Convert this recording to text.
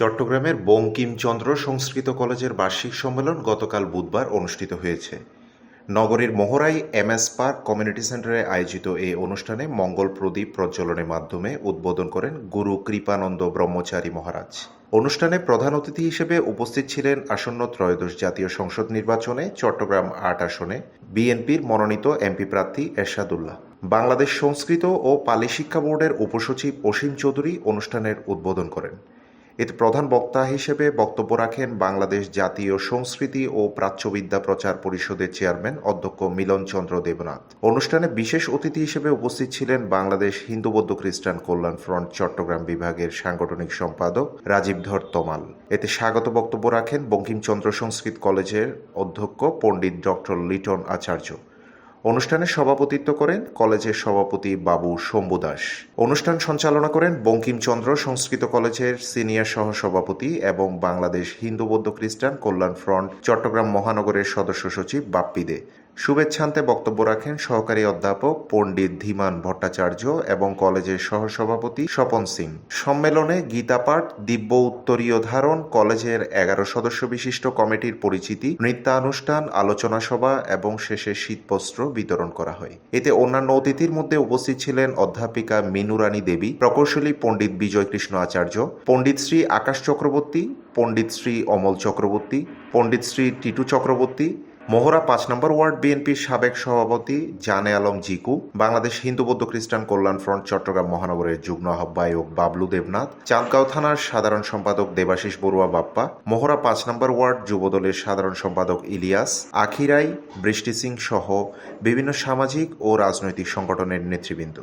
চট্টগ্রামের বঙ্কিমচন্দ্র সংস্কৃত কলেজের বার্ষিক সম্মেলন গতকাল বুধবার অনুষ্ঠিত হয়েছে। নগরীর মোহরাই এমএস পার্ক কমিউনিটি সেন্টারে আয়োজিত এই অনুষ্ঠানে মঙ্গল প্রদীপ প্রজ্বলনের মাধ্যমে উদ্বোধন করেন গুরু কৃপানন্দ ব্রহ্মচারী মহারাজ। অনুষ্ঠানে প্রধান অতিথি হিসেবে উপস্থিত ছিলেন আসন্ন ত্রয়োদশ জাতীয় সংসদ নির্বাচনে চট্টগ্রাম আট আসনে বিএনপির মনোনীত এমপি প্রার্থী এরশাদুল্লাহ। বাংলাদেশ সংস্কৃত ও পালি শিক্ষা বোর্ডের উপসচিব অসীম চৌধুরী অনুষ্ঠানের উদ্বোধন করেন। এতে প্রধান বক্তা হিসেবে বক্তব্য রাখেন বাংলাদেশ জাতীয় সংস্কৃতি ও প্রাচ্যবিদ্যা প্রচার পরিষদের চেয়ারম্যান অধ্যক্ষ মিলন চন্দ্র দেবনাথ। অনুষ্ঠানে বিশেষ অতিথি হিসেবে উপস্থিত ছিলেন বাংলাদেশ হিন্দু বৌদ্ধ খ্রিস্টান কল্যাণ ফ্রন্ট চট্টগ্রাম বিভাগের সাংগঠনিক সম্পাদক রাজীব ধর তমাল। এতে স্বাগত বক্তব্য রাখেন বঙ্কিমচন্দ্র সংস্কৃত কলেজের অধ্যক্ষ পণ্ডিত ডক্টর লিটন আচার্য। অনুষ্ঠানে সভাপতিত্ব করেন কলেজের সভাপতি বাবু শম্ভু দাস। অনুষ্ঠান সঞ্চালনা করেন বঙ্কিমচন্দ্র, সংস্কৃত কলেজের সিনিয়র সহ সভাপতি এবং বাংলাদেশ হিন্দু বৌদ্ধ খ্রিস্টান কল্যাণ ফ্রন্ট চট্টগ্রাম মহানগরের সদস্য সচিব বাপ্পি দে। শুভেচ্ছান্তে বক্তব্য রাখেন সহকারী অধ্যাপক পণ্ডিত ধীমান ভট্টাচার্য এবং কলেজের সহসভাপতি স্বপন সিং। সম্মেলনে গীতাপাঠ, দিব্য উত্তরীয় ধারণ, কলেজের এগারো সদস্য বিশিষ্ট কমিটির পরিচিতি, নৃত্যানুষ্ঠান, আলোচনা সভা এবং শেষে শীতবস্ত্র বিতরণ করা হয়। এতে অন্যান্য অতিথির মধ্যে উপস্থিত ছিলেন অধ্যাপিকা মিনুরানী দেবী, প্রকৌশলী পণ্ডিত বিজয় কৃষ্ণ আচার্য, পণ্ডিত শ্রী আকাশ চক্রবর্তী, পণ্ডিত শ্রী অমল চক্রবর্তী, পণ্ডিত শ্রী টিটু চক্রবর্তী মোহরা পাঁচ নম্বর ওয়ার্ড বিএনপির সাবেক সভাপতি জানে আলম জিকু, বাংলাদেশ হিন্দু বৌদ্ধ খ্রিস্টান কল্যাণ ফ্রন্ট চট্টগ্রাম মহানগরের যুগ্ম আহ্বায়ক বাবলু দেবনাথ, চাঁদগাঁও থানার সাধারণ সম্পাদক দেবাশিস বড়ুয়া বাপ্পা, মোহরা পাঁচ নম্বর ওয়ার্ড যুবদলের সাধারণ সম্পাদক ইলিয়াস, আখিরাই, বৃষ্টি সিং সহ বিভিন্ন সামাজিক ও রাজনৈতিক সংগঠনের নেতৃবৃন্দ।